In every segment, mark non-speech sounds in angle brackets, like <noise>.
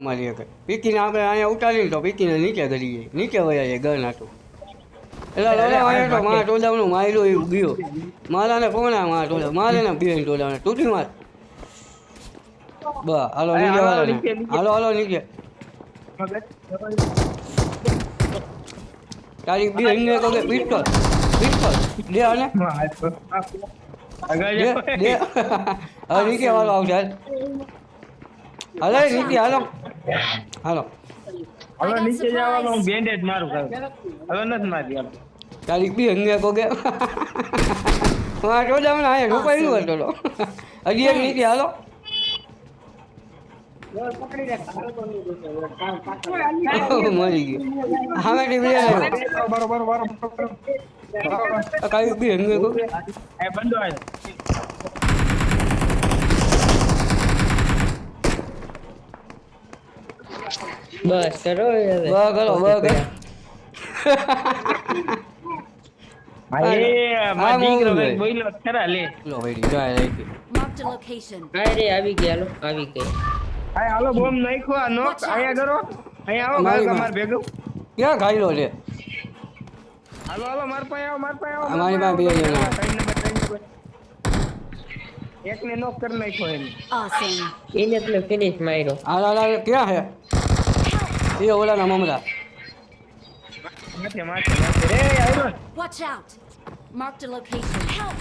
મારી એક પીકીને આપણે અહીંયા ઉતારીને તો પીકીને નીચે કરી જાય નીચે વયા જાય ગન હતું એટલે લોલા વાળે તો મારા ટોદાવનું માયલું એવું ગયો. મારાને આ મારા ટોદા મારે ને બેન ટોદાને તૂટી માર? બા હાલો નીચે હાલો, વાળો નીચે, નીચે. હાલો હાલો નીચે. તારી બે હિંગે કહો કે પિસ્તોલ પિસ્તોલ દે આને. આગળ દે. દે. <laughs> હવે નીચે વાળો આવશે. હાલ હાલો નીચે હાલો. હાલો. હવે નીચે જવાનું હું બેન્ડેજ મારું કરું. હવે નથી મારી હાલો. તારીખ બી હંગે કોગે હા તો તમને આયા રોપાઈ નું હતો. હજી એક નીતિ હાલો. મરી ગયું. હામે ટીવી આવ્યો બરોબર બરોબર બરોબર કાઈ બી હંગે કોગે બંધો આયો. બસ કરો હવે બા કરો બા કરો હા, એ હા, મારો દીકરો બહુ કંઈક બોલ્યો તો ખરા લે લો ભાઈ જાય રહી ગઈ Marked a location. અરે આવી ગયા લો આવી ગઈ હા હાલો બોમ્બ નાખ્યો આ નોક અહીંયા કરો અહીંયા આવો મારી કાકા માં. માર ભેગું ક્યાં ખાઈ લો છે હાલો હાલો માર પાસે આવો માર પાસે આવો અમારી પાસે બે જણા. ત્રણ નંબર ત્રણ નંબર એકને નોક કરી નાખ્યો એને Awesome. એને એટલે ફિનિશ માર્યો હાલ હાલ હાલ ક્યાં છે એ ઓલાના મમરા માથે માથે માથે રે આવ્યો Watch out. Marked a location. Help.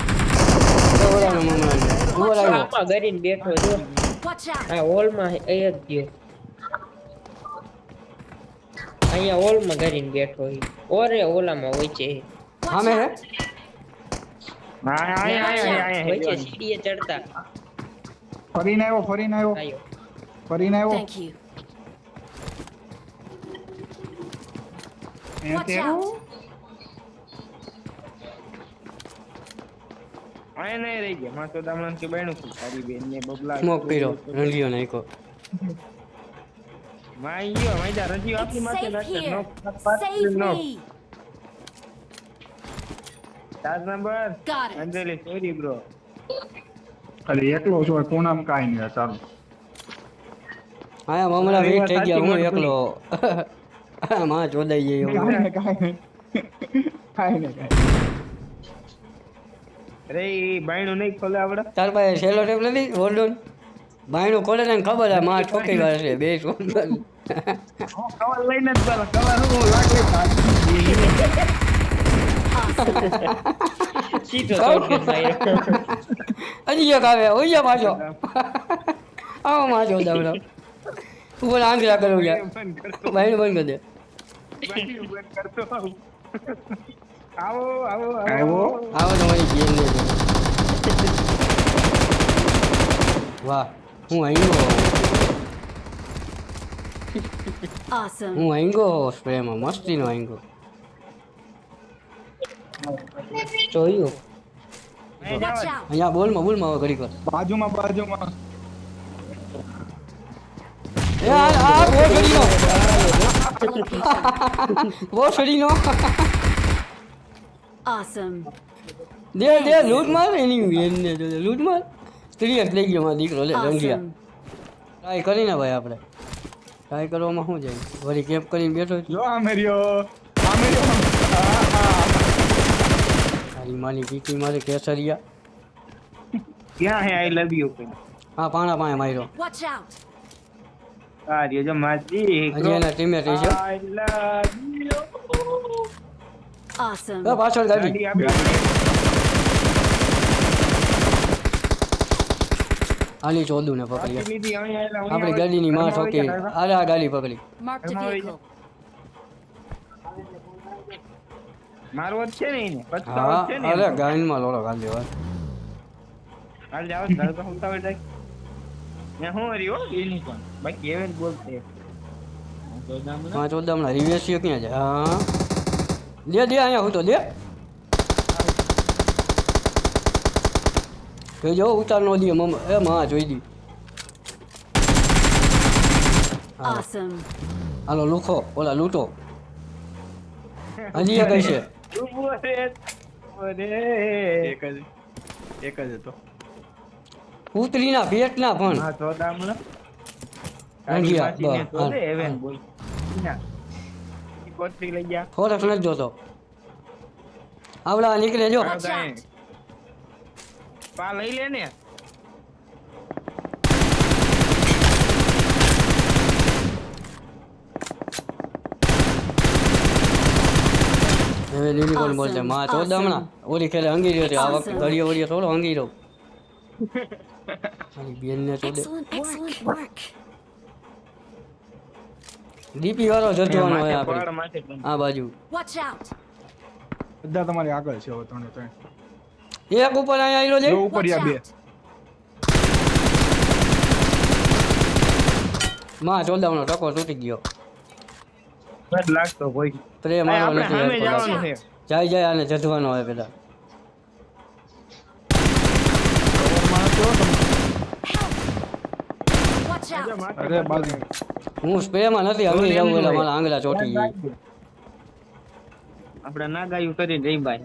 એ ઓલાના મમરા લાગ્યો આમાં કરીને બેઠો જો Watch out. આ હોલમાં એ જ ગયો અહીંયા હોલમાં કરીને બેઠો છે ઓરે ઓલામાં હોય છે Watch સામે હે. હા અહીંયા અહીંયા અહીંયા વચ્ચે અહીંયા સીડીએ ચડતા ફરીને આવ્યો ફરીને આવ્યો ફરીને આવ્યો Thank you. Watch out. અહીંયા નહીં રહી ગયા માં તો દામણ કે બહેણું છું તારી બેન ને બબલા સ્મોક કર્યો રંગીયો નાખ્યો માં ગયો માઈદા રજી It's આપની માથે નાખે here. નોક Save નોક ચાર નંબર. અંજલિ સોરી બ્રો ખાલી એકલો છો કોણામાં કાઈ નહીં આયા મમરા મારી થઈ ગયા હું એકલો માં ચોદાઈ જાય એવું. કાઈ કાંઈ કાંઈ નહીં કાંઈ અરે ઈ બાયણું નહીં ખોલે આવડે? તાર પાસે સેલો ટેપ નથી? હોલ્ડોન બાયણો ખોલે ને ખબર આ માં ઠોકી વાર છે બે સોન કવર લઈને જ ચાલો કવર હું લાગે એક આવે ઓય પાછો. આવો માં ચોદાવડો ઉપર પણ કરું છે ભાઈનું બંધ કરી દે. કરતો આવું. આવો આવો. આવો. તમારી ગેમ વાહ હું આંગો Awesome. હું આંગો સ્પ્રેમાં મસ્તીનો આંગો જોયું અહીંયા બોલમાં બોલમાં હવે ઘડીક બાજુમાં બાજુમાં. એ આ આ બહુ છડીનો Marked a location. બહુ છડીનો Awesome. દે દે લૂટ માર એની બેનને જો દે, લૂટ માર સ્ત્રી લઈ ગયો મારો દીકરો લે રંગિયા Awesome. ટ્રાય કરીને ભાઈ આપણે ટ્રાય કરવામાં શું જાય વળી કેપ કરીને બેઠો છું જો આ મેર્યો આ મેર્યો તારી માની પીકી મારી કેસરિયા ક્યાં હે આઈ લવ યુ હા પાણા પાસે માર્યો Watch out. આ રહ્યો જો માજી એના ટીમે થઈ છે Awesome. એ પાછળ ગાડી ગાડી આની ચોદું ને આયેલા, આપણી ગાડીની માં ઠોકી. અરે આ ગાડી પકડી. મારવો જ છે ને એને. હા જ છે ને અરે. ગાડીમાં લોડો કાઢ લેવા હાલ તારે તો ઉતાવળ થાય ને હું રહ્યો? એની પણ. બાકી એવે જ બોલતે હું તો ગામના રિવેસીઓ ક્યાં જાય હા. દે દે અહીંયા હું તો લે. કે જો ઉતાર નો દે મમ એ માં જોઈ દી. હાલો. હાલો લુખો ઓલા લૂંટો. હજી કઈ છે એક જ એક જ હતો. પુતરીના પેટના પણ. હા તો દામલા રંગિયા, બસ, એવેન હાલ. ના. લઈ નથી જોતો આવડા નીકળે જો. Watch કાંઈ. out. પા લઈ લે ને. હવે યુનિકોર્ન બોલશે માં ચોદ હમણાં ઓલી ખેલે હંગી રહ્યો આ વખતે ઘડીએ વળીએ થોડો હંગી રહ્યો. <laughs> મારી બેનને excellent ડીપી વાળો જજવાનો હોય આપણે. આ બાજુ. બધા તમારી આગળ છે હવે ત્રણે ત્રણ. એક ઉપર અહીંયા આયલો છે? ઉપર આ બે. માં ચોદાવનો ટકો તૂટી ગયો. બસ લાગતો કોઈ પ્રેમ ભાઈ, નથી જાય જાય આને જજવાનો હોય પેલા Watch out. અરે બાજુ હું સ્પ્રેમાં નથી હવે જાઉં એટલે મારા આંગળા ચોટી ગઈ આપણે ના ગાયું કરી રહી ભાઈ.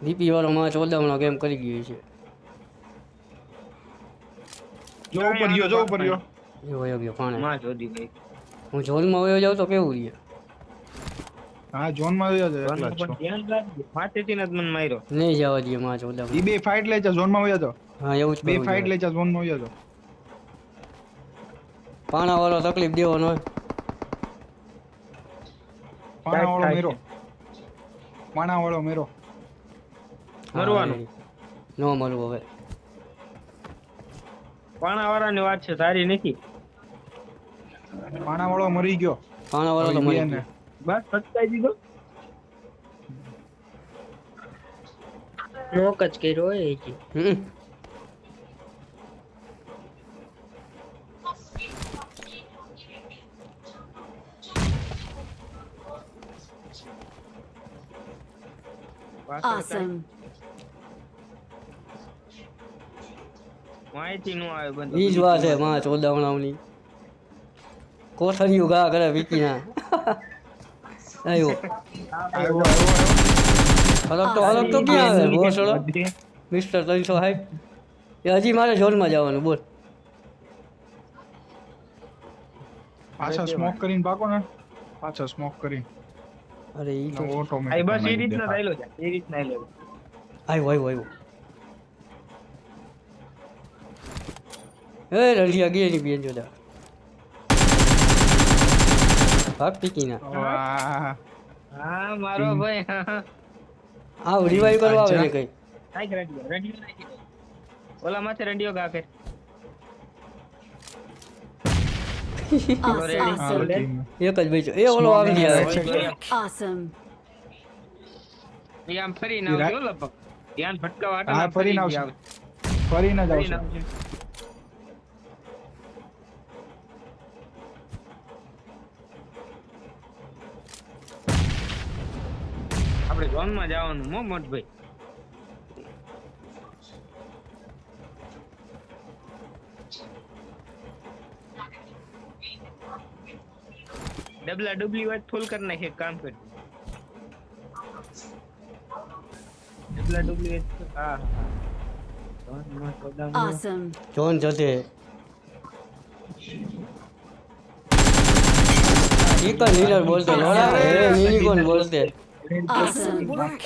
ડીપી વાળો માં ચોદાવનો ગેમ કરી ગયો છે? જો ઉપર ગયો જો ઉપર ગયો. વયો ગયો પાણે માં શોધી ગઈ. હું ઝોનમાં વયો જાઉં તો કેવું રહે હા ઝોનમાં વયા જાય પણ જ છો. ધ્યાન રાખજો. માથેથી જ મને માર્યો. નહીં જવા દે માં ચોદાવનો ઈ બે ફાઇટ લે છે ઝોનમાં વયા જાઓ હા એવું જ બે ફાઇટ લે છે ઝોનમાં વયા જાઓ પાણા વાળો તકલીફ દેવો ન હોય. પાણા વાળો મેરો. પાણા વાળો મેરો મરવાનું. ન મરવું હવે. પાણા વાળાની વાત છે તારી નથી. પાણા વાળો મરી ગયો. પાણા વાળો તો મરી ગયો. બસ પચકાઈ દીધો નોક જ કર્યો હોય Awesome. માહિતી નો આવે બંધ ઈ વાત છે માં ચોદાવણાની કોથળિયું ઘા કરે વિકીના આવ્યો હલક તો હલક તો ક્યાં આવે? ભોસડો મિસ્ટર ત્રણસો હાઈ એ હજી મારે ઝોનમાં જવાનું બોલ. પાછા સ્મોક કરીને ભાગો ને. પાછા સ્મોક કરીને. અરે ઈ તો ઓટોમેટિક બસ એ રીતના ચાલ્યો છે એ રીતના લેવો આવ્યો આવ્યો આવ્યો એ રલિયા ગયા ની બેન જોડા ભાગ પીકી ના હા મારો ભાઈ હા. રિવાઈવ કરવા આવે ને કઈ. નાખ રંડિયો રંડિયો નાખી ઓલા માથે રંડિયો ગા કર <laughs> Awesome. હા Awesome. team. એક જ બેચો એ ઓલો આવી ગયા. એ આમ ફરીને આવજો હો લગભગ. ધ્યાન ભટકાવા આ ફરી ના આવશે. ફરી ના આવશે. આવશે. માં જવાનું મો મોટભાઈ ડબલા ડબલી વાત ફૂલ કરી નાખે કામ કર. ડબલા ડબલી વાત હા હા ઝોનમાં જોન જતે ચિકન નીલર બોલતે લોડા એ યુનિકોર્ન બોલતે? Awesome work.